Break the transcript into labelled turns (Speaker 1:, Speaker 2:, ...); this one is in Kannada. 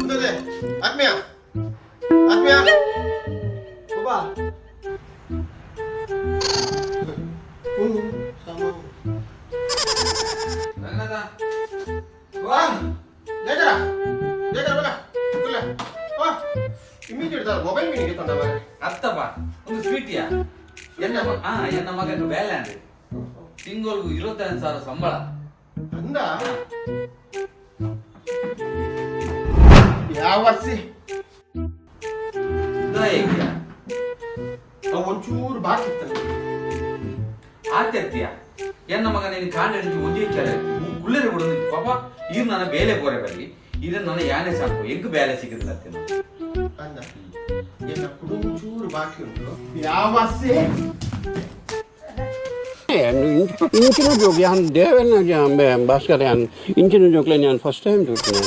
Speaker 1: ಮುಂದೆ ಆತ್ಮೀಯ ಆತ್ಮೀಯ ಬಾಬಾ ಹ್ಞೂ ಸಾಮಾನು
Speaker 2: ರಂಗನಾಥ
Speaker 1: ವಾಂಗ್ ಜಯಕರ ಜಯಕರ ಬಲ ಕುಲ್ಲ ಓ ಇಮಿಡಿಯೇಟ್ ದ ಮೊಬೈಲ್ ಮೀನಿಗೆ ತಂದ ಮಾರೆ
Speaker 2: ಅತ್ತಪ್ಪ ಒಂದು ಸ್ವೀಟಿಯಾ ಎನ್ನ ಮ- ಹಾ ಎನ್ನ ಮಗಕ್ಕೆ ಬೇಲೆ ಅಂದೆ ತಿಂಗಳು ಇರುವತ್ತೈದು ಸಾವಿರ ಸಂಬಳ
Speaker 1: ಅಂದ ಯಾವ ಅರ್ಸಿ ಒಂಚೂರು ಬಾಕಿ
Speaker 2: ಆತ್ಯತ್ಯ ಎನ್ನ ಮಗ ನಿನ್ನ ಕಾಂಡ ಹಿಡಿದು ಒಂದೇ ಪಾಪ ಇದು ನನ್ನ ಬೇಲೆ ಬೋರೆ ಬರಲಿ ಇದನ್ನ ನನ್ನ ಯಾನೆ ಸಾಕು. ಎಗ್ ಬೇಲೆ
Speaker 1: ಅಂದ ಎನ್ನ ಕುಡುಂಚೂರು ಬಾಕಿ ಉಂಟು. ಯಾವ
Speaker 3: ಇಂಚಿನ ಜೋಗ್ಲಿ ಭಾಸ್ಕರ್ ಇಂಚಿನ ಫಸ್ಟ್ ಟೈಮ್ ಜೋಗ್ತೀನಿ